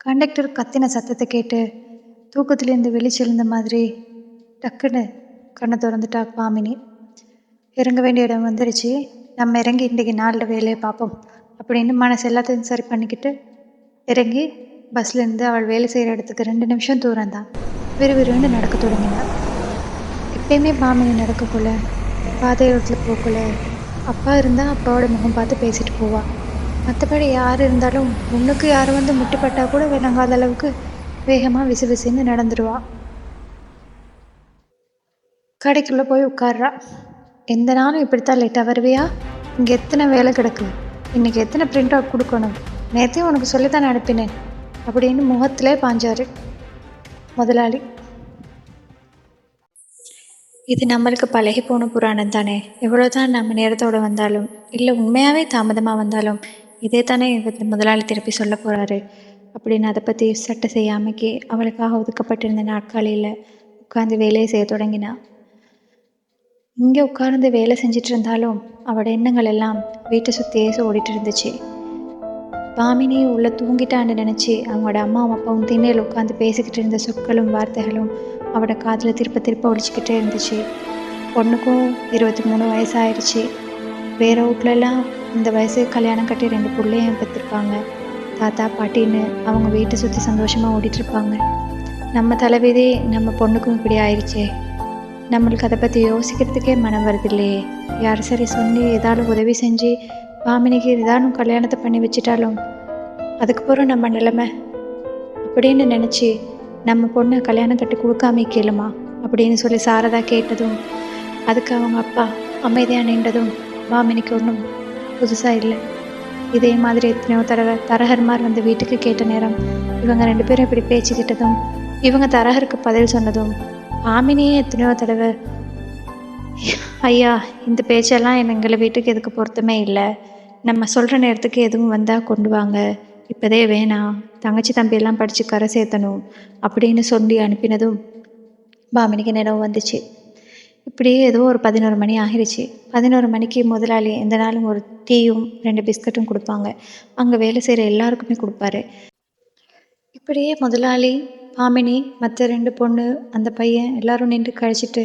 Conductor கத்தின சத்தத்தை கேட்டு தூக்கத்துலேருந்து வெளிச்செழுந்த மாதிரி டக்குன்னு கண்ணை திறந்துட்டா பாமினி. இறங்க வேண்டிய இடம் வந்துருச்சு. நம்ம இறங்கி இன்றைக்கி நாளில் வேலையை பார்ப்போம் அப்படின்னு மனசு எல்லாத்தையும் சரி பண்ணிக்கிட்டு இறங்கி பஸ்லேருந்து அவள் வேலை செய்கிற இடத்துக்கு ரெண்டு நிமிஷம் தூரம் தான் விறுவிறுன்னு நடக்க தொடங்கினாள் எப்பயுமே பாமினி நடக்கக்குள்ள பாதையோரத்தில் போகக்குள்ள. அப்பா இருந்தால் அப்பாவோட முகம் பார்த்து பேசிட்டு போவாள் மற்றபடி யார் இருந்தாலும் ஒன்றுக்கு யார் வந்து முட்டுப்பட்டால் கூட விளங்காத அளவுக்கு வேகமாக விசு விசுன்னு நடந்துடுவா கடைக்குள்ளே போய் உட்கார்றா. எந்த நாளும் இப்படித்தான் லேட்டாக வருவியா? இங்கே எத்தனை வேலை கிடக்கு? இன்றைக்கி எத்தனை பிரிண்ட் அவுட் கொடுக்கணும்? நேற்றையும் உனக்கு சொல்லித்தான் அனுப்பினேன் அப்படின்னு முகத்திலே பாஞ்சாரு. முதலாளி. இது நம்மளுக்கு பழகி போன புராணம் தானே. எவ்வளோதான் நம்ம நேரத்தோட வந்தாலும் இல்லை உண்மையாகவே தாமதமாக வந்தாலும் இதே தானே முதலாளி திருப்பி சொல்ல போகிறாரு அப்படின்னு அதை பற்றி சட்டை செய்யாமைக்கு அவளுக்காக ஒதுக்கப்பட்டிருந்த நாட்காலியில் உட்காந்து வேலையை செய்ய தொடங்கினா. இங்கே உட்கார்ந்து வேலை செஞ்சிட்டு இருந்தாலும் அவட எண்ணங்கள் எல்லாம் வீட்டை சுற்றியே ஓடிட்டு இருந்துச்சு. பாமினி உள்ள தூங்கிட்டான்னு நினச்சி அவங்களோட அம்மாவும் அப்பாவும் திண்ணையில் உட்காந்து பேசிக்கிட்டு இருந்த சொற்களும் வார்த்தைகளும் அவட காதில் திருப்ப திருப்ப ஒழிச்சிக்கிட்டே இருந்துச்சு. பொண்ணுக்கும் இருபத்தி மூணு வயசாயிடுச்சு வேறு வீட்லலாம் இந்த வயசு கல்யாணம் கட்டி ரெண்டு பிள்ளையும் பெற்றிருப்பாங்க தாத்தா பாட்டின்னு அவங்க வீட்டை சுற்றி சந்தோஷமாக ஓடிட்டுருப்பாங்க. நம்ம தலைவிதி நம்ம பொண்ணுக்கும் இப்படி ஆயிடுச்சே நம்மளுக்கு அதை பற்றி யோசிக்கிறதுக்கே மனம் வருது இல்லையே யார் சரி சொல்லி ஏதாவது உதவி செஞ்சு பாமினிக்கு ஏதானும் கல்யாணத்தை பண்ணி வச்சிட்டாலும் அதுக்கப்புறம் நம்ம நிலைமை? அப்படின்னு நினச்சி நம்ம பொண்ணை கல்யாணம் கட்டி கொடுக்காம கேளுமா? அப்படின்னு சொல்லி சாரதா கேட்டதும் அதுக்கு அவங்க அப்பா அமைதியாக நின்றதும் பாமினிக்கு ஒன்றும் புதுசாக இல்லை. இதே மாதிரி எத்தனையோ தடவை தரகர்மார் வந்து வீட்டுக்கு கேட்ட நேரம் இவங்க ரெண்டு பேரும் இப்படி பேச்சுக்கிட்டதும் இவங்க தரகருக்கு பதில் சொன்னதும் பாமினியே எத்தனையோ தடவை ஐயா இந்த பேச்செல்லாம் எங்களை வீட்டுக்கு எதுக்கு பொருத்தமே இல்லை. நம்ம சொல்கிற நேரத்துக்கு எதுவும் வந்தால் கொண்டு வாங்க. இப்போதே வேணாம். தங்கச்சி தம்பியெல்லாம் படித்து கரை சேர்த்தணும் அப்படின்னு சொல்லி அனுப்பினதும் பாமினிக்கு நினைவு வந்துச்சு. இப்படியே ஏதோ ஒரு பதினோரு மணி ஆகிருச்சு. பதினோரு மணிக்கு முதலாளி எந்த நாளும் ஒரு டீயும் ரெண்டு பிஸ்கட்டும் கொடுப்பாங்க. அங்கே வேலை செய்கிற எல்லாருக்குமே கொடுப்பாரு. இப்படியே முதலாளி பாமினி மற்ற ரெண்டு பொண்ணு அந்த பையன் எல்லாரும் நின்று கழிச்சிட்டு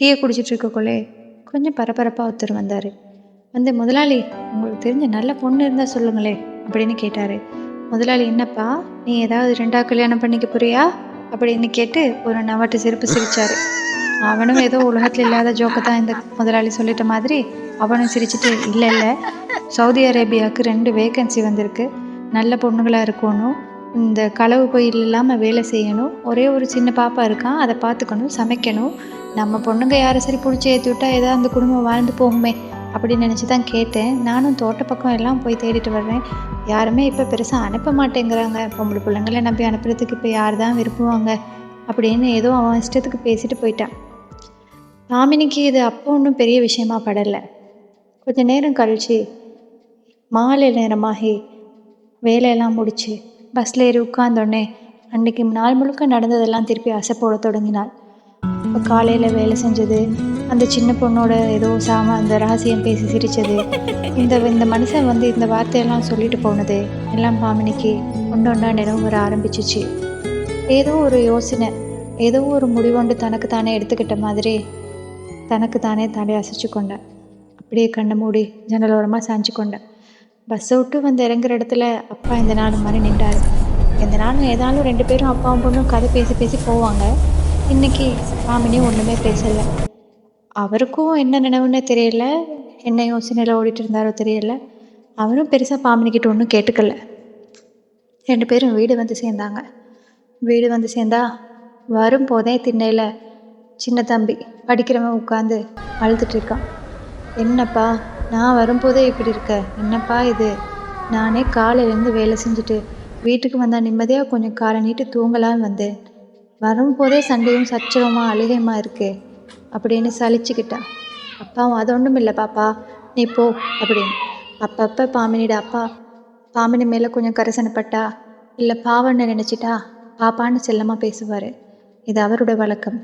டீயை குடிச்சிட்டு இருக்கக்குள்ளே கொஞ்சம் பரபரப்பாக ஒருத்தர் வந்தார். வந்து முதலாளி உங்களுக்கு தெரிஞ்ச நல்ல பொண்ணு இருந்தால் சொல்லுங்களே அப்படின்னு கேட்டார். முதலாளி என்னப்பா நீ ஏதாவது ரெண்டா கல்யாணம் பண்ணிக்க போறியா? அப்படின்னு கேட்டு ஒரு நவாட்டு சிரிப்பு சிரிச்சாரு. அவனும் ஏதோ உலகத்தில் இல்லாத ஜோக்கை தான் இந்த முதலாளி சொல்லிட்ட மாதிரி அவனும் சிரிச்சிட்டு இல்லை இல்லை. சவுதி அரேபியாவுக்கு ரெண்டு வேக்கன்சி வந்திருக்கு. நல்ல பொண்ணுங்களாக இருக்கணும். இந்த களவு கோயில் இல்லாமல் வேலை செய்யணும். ஒரே ஒரு சின்ன பாப்பா இருக்கான். அதை பார்த்துக்கணும் சமைக்கணும். நம்ம பொண்ணுங்க யாரை சரி பிடிச்சி ஏற்றி விட்டால் ஏதோ அந்த குடும்பம் வாழ்ந்து போகுமே? அப்படின்னு நினச்சி தான் கேட்டேன். நானும் தோட்ட பக்கம் எல்லாம் போய் தேடிட்டு வர்றேன். யாருமே இப்போ பெருசாக அனுப்ப மாட்டேங்கிறாங்க. பொம்பளை பிள்ளைங்களை நம்பி அனுப்புறதுக்கு இப்போ யார் தான் விரும்புவாங்க? அப்படின்னு ஏதோ அவன் இஷ்டத்துக்கு பேசிட்டு போயிட்டான். மாமினிக்கு இது அப்போ ஒன்றும் பெரிய விஷயமா படலை. கொஞ்ச நேரம் கழித்து மாலை நேரமாகி வேலையெல்லாம் முடிச்சு பஸ்ஸில் ஏறி உட்காந்தோடனே அன்றைக்கி நாள் முழுக்க நடந்ததெல்லாம் திருப்பி அசை போட தொடங்கினாள். இப்போ காலையில் வேலை செஞ்சது அந்த சின்ன பொண்ணோட ஏதோ சாம அந்த ரகசியம் பேசி சிரித்தது இந்த இந்த மனுஷன் வந்து இந்த வார்த்தையெல்லாம் சொல்லிட்டு போனது எல்லாம் பாமினிக்கு ஒன்று ஒன்றா நினைவு வர ஆரம்பிச்சிச்சு. ஏதோ ஒரு யோசனை ஏதோ ஒரு முடிவொண்டு தனக்கு தானே எடுத்துக்கிட்ட மாதிரி தனக்கு தானே தானே அசைச்சு கொண்டேன் அப்படியே கண்ணை மூடி ஜன்னலோரமாக சாஞ்சு கொண்டேன் பஸ்ஸை விட்டு வந்து இறங்குற இடத்துல அப்பா இந்த நாள் மாதிரி நின்றார். இந்த நாளும் ஏதாலும் ரெண்டு பேரும் அப்பாவும் பொண்ணும் கதை பேசி பேசி போவாங்க. இன்றைக்கி மாமினியும் ஒன்றுமே பேசலை. அவருக்கும் என்ன நினைவுன்னு தெரியல. என்ன யோசனையில் ஓடிட்டு இருந்தாரோ தெரியல. அவரும் பெருசாக பாமினிக்கிட்ட ஒன்றும் கேட்டுக்கல. ரெண்டு பேரும் வீடு வந்து சேர்ந்தாங்க. வீடு வந்து சேர்ந்தா வரும்போதே திண்ணையில் சின்ன தம்பி படிக்கிறவன் உட்காந்து அழுதுட்டு இருக்கான் என்னப்பா நான் வரும்போதே இப்படி இருக்க? என்னப்பா இது? நானே காலையிலேருந்து வேலை செஞ்சுட்டு வீட்டுக்கு வந்தால் நிம்மதியாக கொஞ்சம் காலை நீட்டு தூங்கலான்னு வந்தேன். வரும்போதே சண்டையும் சச்சரவுமா அழுகையுமா இருக்கு? அப்படின்னு சலிச்சுக்கிட்டான். அப்பாவும் அது ஒன்றும் இல்லை பாப்பா. நீ போ அப்படின்னு. அப்பப்போ பாமினிட அப்பா. பாமினி மேலே கொஞ்சம் கரிசனப்பட்டா இல்லை பாவன்னு நினச்சிட்டா? பாப்பான்னு செல்லமாக பேசுவார். இது அவரோட வழக்கம்.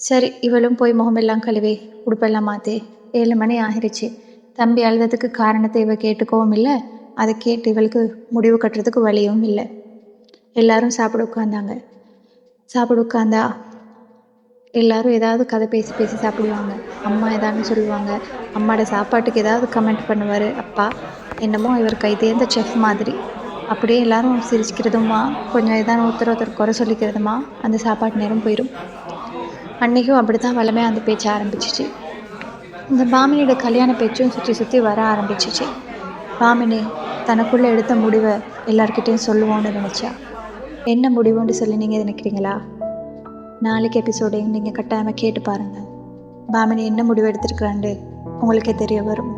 சரி இவளும் போய் முகமெல்லாம் கழுவி உடுப்பெல்லாம் மாற்றி ஏழு மணி ஆகிருச்சு. தம்பி அழுததுக்கு காரணத்தை இவ கேட்டுக்கவும் இல்லை. அதை கேட்டு இவளுக்கு முடிவு கட்டுறதுக்கு வழியும் இல்லை. எல்லாரும் சாப்பிட உட்காந்தாங்க சாப்பிட உட்காந்தா எல்லாரும் ஏதாவது கதை பேசி பேசி சாப்பிடுவாங்க. அம்மா ஏதாவது சொல்லுவாங்க. அம்மாவோட சாப்பாட்டுக்கு ஏதாவது கமெண்ட் பண்ணுவார். அப்பா என்னமோ இவர் கை தேர்ந்த செஃப் மாதிரி. அப்படியே எல்லாரும் சிரிச்சுக்கிறதுமா? கொஞ்சம் ஏதாவது ஒருத்தர் ஒருத்தர் குறை சொல்லிக்கிறதுமா? அந்த சாப்பாட்டு நேரம் போயிடும் அன்றைக்கும் அப்படி தான் வளமையாக அந்த பேச்ச ஆரம்பிச்சிச்சு. இந்த பாமினியோட கல்யாண பேச்சும் சுற்றி சுற்றி வர ஆரம்பிச்சிச்சு. பாமினி தனக்குள்ளே எடுத்த முடிவை எல்லார்கிட்டேயும் சொல்லுவோன்னு நினச்சா. என்ன முடிவுன்னு சொல்லி நீங்கள் நினைக்கிறீங்களா? நாளைக்கு எபிசோடையும் நீங்கள் கட்டாயமாக கேட்டு பாருங்கள் பாமினி என்ன முடிவு எடுத்திருக்கிறான்னு உங்களுக்கே தெரிய வரும்.